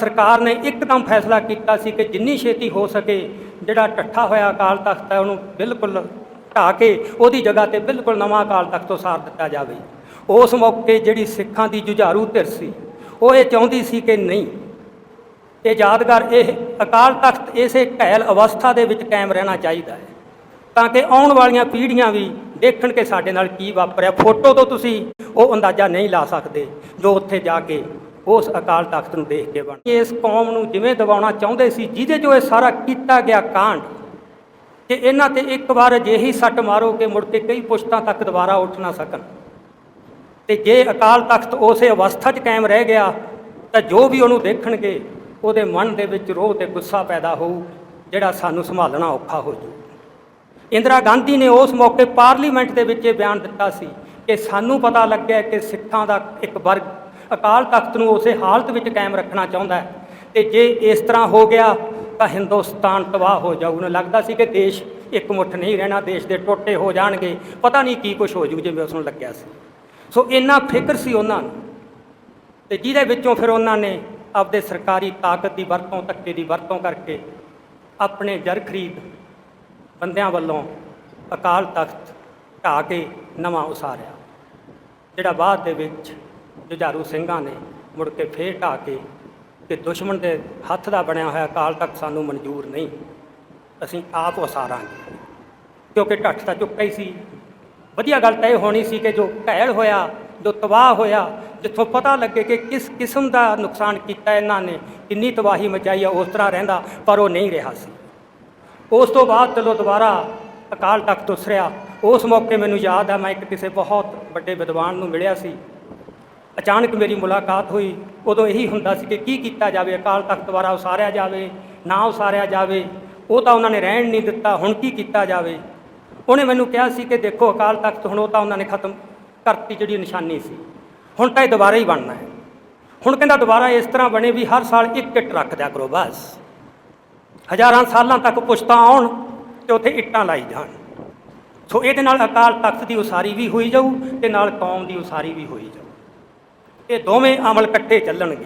ਸਰਕਾਰ ਨੇ ਇੱਕਦਮ ਫੈਸਲਾ ਕੀਤਾ ਸੀ ਕਿ ਜਿੰਨੀ ਛੇਤੀ ਹੋ ਸਕੇ ਜਿਹੜਾ ਟੱਠਾ ਹੋਇਆ ਅਕਾਲ ਤਖਤ ਹੈ, ਉਹਨੂੰ ਬਿਲਕੁਲ ਢਾਹ ਕੇ ਉਹਦੀ ਜਗ੍ਹਾ ਤੇ ਬਿਲਕੁਲ ਨਵਾਂ ਅਕਾਲ ਤਖਤ ਉਸਾਰ ਦਿੱਤਾ ਜਾਵੇ। ਉਸ ਮੌਕੇ ਜਿਹੜੀ ਸਿੱਖਾਂ ਦੀ ਜੁਝਾਰੂ ਧਿਰ ਸੀ, ਉਹ ਇਹ ਚਾਹੁੰਦੀ ਸੀ ਕਿ ਨਹੀਂ, ਇਹ ਯਾਦਗਾਰ ਇਹ ਅਕਾਲ ਤਖਤ ਇਸੇ ਘੈਲ ਅਵਸਥਾ ਦੇ ਵਿੱਚ ਕਾਇਮ ਰਹਿਣਾ ਚਾਹੀਦਾ ਹੈ। ਤਾਂ ਕਿ ਆਉਣ ਵਾਲੀਆਂ ਪੀੜ੍ਹੀਆਂ ਵੀ ਦੇਖਣ ਕਿ ਸਾਡੇ ਨਾਲ ਕੀ ਵਾਪਰਿਆ। ਫੋਟੋ ਤੋਂ ਤੁਸੀਂ ਉਹ ਅੰਦਾਜ਼ਾ ਨਹੀਂ ਲਾ ਸਕਦੇ ਜੋ ਉੱਥੇ ਜਾ ਕੇ ਉਸ ਅਕਾਲ ਤਖਤ ਨੂੰ ਦੇਖ ਕੇ ਬਣ। ਇਸ ਕੌਮ ਨੂੰ ਜਿਵੇਂ ਦਬਾਉਣਾ ਚਾਹੁੰਦੇ ਸੀ, ਜਿਹਦੇ 'ਚੋਂ ਇਹ ਸਾਰਾ ਕੀਤਾ ਗਿਆ ਕਾਂਡ, ਕਿ ਇਹਨਾਂ ਤੇ ਇੱਕ ਵਾਰ ਅਜਿਹੀ ਸੱਟ ਮਾਰੋ ਕਿ ਮੁੜ ਕੇ ਕਈ ਪੁਸ਼ਤਾਂ ਤੱਕ ਦੁਬਾਰਾ ਉੱਠ ਨਾ ਸਕਣ। ਤੇ ਜੇ ਅਕਾਲ ਤਖਤ ਉਸੇ ਅਵਸਥਾ 'ਚ ਕਾਇਮ ਰਹਿ ਗਿਆ, ਤਾਂ ਜੋ ਵੀ ਉਹਨੂੰ ਦੇਖਣਗੇ, ਉਹਦੇ ਮਨ ਦੇ ਵਿੱਚ ਰੋਹ ਤੇ ਗੁੱਸਾ ਪੈਦਾ ਹੋਊ, ਜਿਹੜਾ ਸਾਨੂੰ ਸੰਭਾਲਣਾ ਔਖਾ ਹੋ ਜੂ ਇੰਦਰਾ ਗਾਂਧੀ ਨੇ ਉਸ ਮੌਕੇ ਪਾਰਲੀਮੈਂਟ ਦੇ ਵਿੱਚ ਇਹ ਬਿਆਨ ਦਿੱਤਾ ਸੀ ਕਿ ਸਾਨੂੰ ਪਤਾ ਲੱਗਿਆ ਕਿ ਸਿੱਖਾਂ ਦਾ ਇੱਕ ਵਰਗ ਅਕਾਲ ਤਖਤ ਨੂੰ ਉਸੇ ਹਾਲਤ ਵਿੱਚ ਕਾਇਮ ਰੱਖਣਾ ਚਾਹੁੰਦਾ ਹੈ। ਤੇ ਜੇ ਇਸ ਤਰ੍ਹਾਂ ਹੋ ਗਿਆ, ਤਾਂ ਹਿੰਦੁਸਤਾਨ ਤਬਾਹ ਹੋ ਜਾਊ। ਨੂੰ ਲੱਗਦਾ ਸੀ ਕਿ ਦੇਸ਼ ਇੱਕ ਮੁੱਠ ਨਹੀਂ ਰਹਿਣਾ, ਦੇਸ਼ ਦੇ ਟੋਟੇ ਹੋ ਜਾਣਗੇ। ਪਤਾ ਨਹੀਂ ਕੀ ਕੁਝ ਹੋ ਜੂ, ਜਿਵੇਂ ਉਸ ਨੂੰ ਲੱਗਿਆ ਸੀ। ਸੋ ਇੰਨਾ ਫਿਕਰ ਸੀ ਉਹਨਾਂ ਨੂੰ। ਤੇ ਜਿਹਦੇ ਵਿੱਚੋਂ ਫਿਰ ਉਹਨਾਂ ਨੇ ਆਪਦੇ ਸਰਕਾਰੀ ਤਾਕਤ ਦੀ ਵਰਤੋਂ, ਧੱਕੇ ਦੀ ਵਰਤੋਂ ਕਰਕੇ ਆਪਣੇ ਜਰ ਖਰੀਦ ਬੰਦਿਆਂ ਵੱਲੋਂ ਅਕਾਲ ਤਖਤ ਢਾਹ ਕੇ ਨਵਾਂ ਉਸਾਰਿਆ, ਜਿਹੜਾ ਬਾਅਦ ਦੇ ਵਿੱਚ ਜੁਝਾਰੂ ਸਿੰਘਾਂ ਨੇ ਮੁੜ ਕੇ ਫੇਰ ਢਾਹ ਕੇ ਕਿ ਦੁਸ਼ਮਣ ਦੇ ਹੱਥ ਦਾ ਬਣਿਆ ਹੋਇਆ ਅਕਾਲ ਤੱਕ ਸਾਨੂੰ ਮਨਜ਼ੂਰ ਨਹੀਂ। ਅਸੀਂ ਆਪ ਉਸਾਰਾਂਗੇ ਕਿਉਂਕਿ ਢੱਠ ਤਾਂ ਚੁੱਕਾ ਹੀ ਸੀ। ਵਧੀਆ ਗੱਲ ਤਾਂ ਇਹ ਹੋਣੀ ਸੀ ਕਿ ਜੋ ਘੈਲ ਹੋਇਆ, ਜੋ ਤਬਾਹ ਹੋਇਆ, ਜਿੱਥੋਂ ਪਤਾ ਲੱਗੇ ਕਿ ਕਿਸ ਕਿਸਮ ਦਾ ਨੁਕਸਾਨ ਕੀਤਾ ਇਹਨਾਂ ਨੇ, ਕਿੰਨੀ ਤਬਾਹੀ ਮਚਾਈ ਆ, ਉਸ ਤਰ੍ਹਾਂ ਰਹਿੰਦਾ, ਪਰ ਉਹ ਨਹੀਂ ਰਿਹਾ ਸੀ। ਉਸ ਤੋਂ ਬਾਅਦ ਚਲੋ ਦੁਬਾਰਾ ਅਕਾਲ ਤਖਤ ਉਸਰਿਆ, ਉਸ ਮੌਕੇ ਮੈਨੂੰ ਯਾਦ ਆ, ਮੈਂ ਇੱਕ ਕਿਸੇ ਬਹੁਤ ਵੱਡੇ ਵਿਦਵਾਨ ਨੂੰ ਮਿਲਿਆ ਸੀ। ਅਚਾਨਕ ਮੇਰੀ ਮੁਲਾਕਾਤ ਹੋਈ, ਉਦੋਂ ਇਹੀ ਹੁੰਦਾ ਸੀ ਕਿ ਕੀ ਕੀਤਾ ਜਾਵੇ, ਅਕਾਲ ਤਖਤ ਦੁਬਾਰਾ ਉਸਾਰਿਆ ਜਾਵੇ, ਨਾ ਉਸਾਰਿਆ ਜਾਵੇ, ਉਹ ਤਾਂ ਉਹਨਾਂ ਨੇ ਰਹਿਣ ਨਹੀਂ ਦਿੱਤਾ, ਹੁਣ ਕੀ ਕੀਤਾ ਜਾਵੇ? ਉਹਨੇ ਮੈਨੂੰ ਕਿਹਾ ਸੀ ਕਿ ਦੇਖੋ ਅਕਾਲ ਤਖਤ, ਹੁਣ ਉਹ ਤਾਂ ਉਹਨਾਂ ਨੇ ਖਤਮ ਕਰਤੀ ਜਿਹੜੀ ਨਿਸ਼ਾਨੀ ਸੀ। ਹੁਣ ਤਾਂ ਇਹ ਦੁਬਾਰਾ ਹੀ ਬਣਨਾ ਹੈ। ਹੁਣ ਕਹਿੰਦਾ ਦੁਬਾਰਾ ਇਸ ਤਰ੍ਹਾਂ ਬਣੇ ਵੀ ਹਰ ਸਾਲ ਇੱਕ ਇੱਟ ਰੱਖ ਦਿਆ ਕਰੋ, ਬਸ। ਹਜ਼ਾਰਾਂ ਸਾਲਾਂ ਤੱਕ ਪੁਸ਼ਤਾਂ ਆਉਣ ਤੇ ਉੱਥੇ ਇੱਟਾਂ ਲਾਈ ਜਾਣ। ਸੋ ਇਹਦੇ ਨਾਲ ਅਕਾਲ ਤਖਤ ਦੀ ਉਸਾਰੀ ਵੀ ਹੋਈ ਜਾਊ ਤੇ ਨਾਲ ਕੌਮ ਦੀ ਉਸਾਰੀ ਵੀ ਹੋਈ ਜਾਊ। ਇਹ ਦੋਵੇਂ ਅਮਲ ਇਕੱਠੇ ਚੱਲਣਗੇ।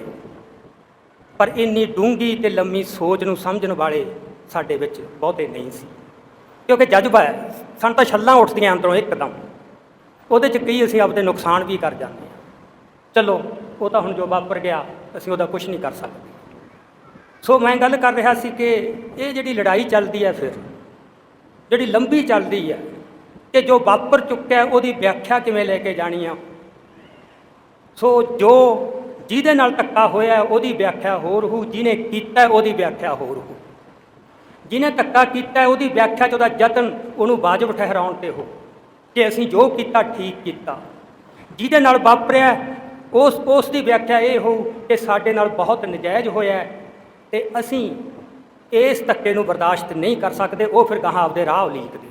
ਪਰ ਇੰਨੀ ਡੂੰਗੀ ਤੇ ਲੰਮੀ ਸੋਚ ਨੂੰ ਸਮਝਣ ਵਾਲੇ ਸਾਡੇ ਵਿੱਚ ਬਹੁਤੇ ਨਹੀਂ ਸੀ। ਕਿਉਂਕਿ ਜਜ਼ਬਾ ਹੈ, ਸਾਨੂੰ ਤਾਂ ਛੱਲਾਂ ਉੱਠਦੀਆਂ ਅੰਦਰੋਂ ਇੱਕਦਮ। ਉਹਦੇ 'ਚ ਕਈ ਅਸੀਂ ਆਪਦੇ ਨੁਕਸਾਨ ਵੀ ਕਰ ਜਾਂਦੇ ਹਾਂ। ਚਲੋ, ਉਹ ਤਾਂ ਹੁਣ ਜੋ ਵਾਪਰ ਗਿਆ, ਅਸੀਂ ਉਹਦਾ ਕੁਝ ਨਹੀਂ ਕਰ ਸਕਦੇ। ਸੋ ਮੈਂ ਗੱਲ ਕਰ ਰਿਹਾ ਸੀ ਕਿ ਇਹ ਜਿਹੜੀ ਲੜਾਈ ਚੱਲਦੀ ਹੈ ਫਿਰ, ਜਿਹੜੀ ਲੰਬੀ ਚੱਲਦੀ ਹੈ ਕਿ ਜੋ ਵਾਪਰ ਚੁੱਕਿਆ ਉਹਦੀ ਵਿਆਖਿਆ ਕਿਵੇਂ ਲੈ ਕੇ ਜਾਣੀ ਆ? ਸੋ ਜੋ ਜਿਹਦੇ ਨਾਲ ਧੱਕਾ ਹੋਇਆ ਉਹਦੀ ਵਿਆਖਿਆ ਹੋਰ ਹੋਊ, ਜਿਹਨੇ ਕੀਤਾ ਉਹਦੀ ਵਿਆਖਿਆ ਹੋਰ ਹੋਊ। ਜਿਹਨੇ ਧੱਕਾ ਕੀਤਾ ਉਹਦੀ ਵਿਆਖਿਆ 'ਚ ਉਹਦਾ ਯਤਨ ਉਹਨੂੰ ਵਾਜਬ ਠਹਿਰਾਉਣ ਤੇ ਹੋ ਕਿ ਅਸੀਂ ਜੋ ਕੀਤਾ, ਠੀਕ ਕੀਤਾ। ਜਿਹਦੇ ਨਾਲ ਵਾਪਰਿਆ ਉਸ ਉਸ ਦੀ ਵਿਆਖਿਆ ਇਹ ਹੋਊ ਕਿ ਸਾਡੇ ਨਾਲ ਬਹੁਤ ਨਜਾਇਜ਼ ਹੋਇਆ ਹੈ ਤੇ ਅਸੀਂ ਇਸ ਧੱਕੇ ਨੂੰ ਬਰਦਾਸ਼ਤ ਨਹੀਂ ਕਰ ਸਕਦੇ, ਉਹ ਫਿਰ ਗਾਹਾਂ ਆਪਦੇ ਰਾਹ ਉਲੀਕਦੇ।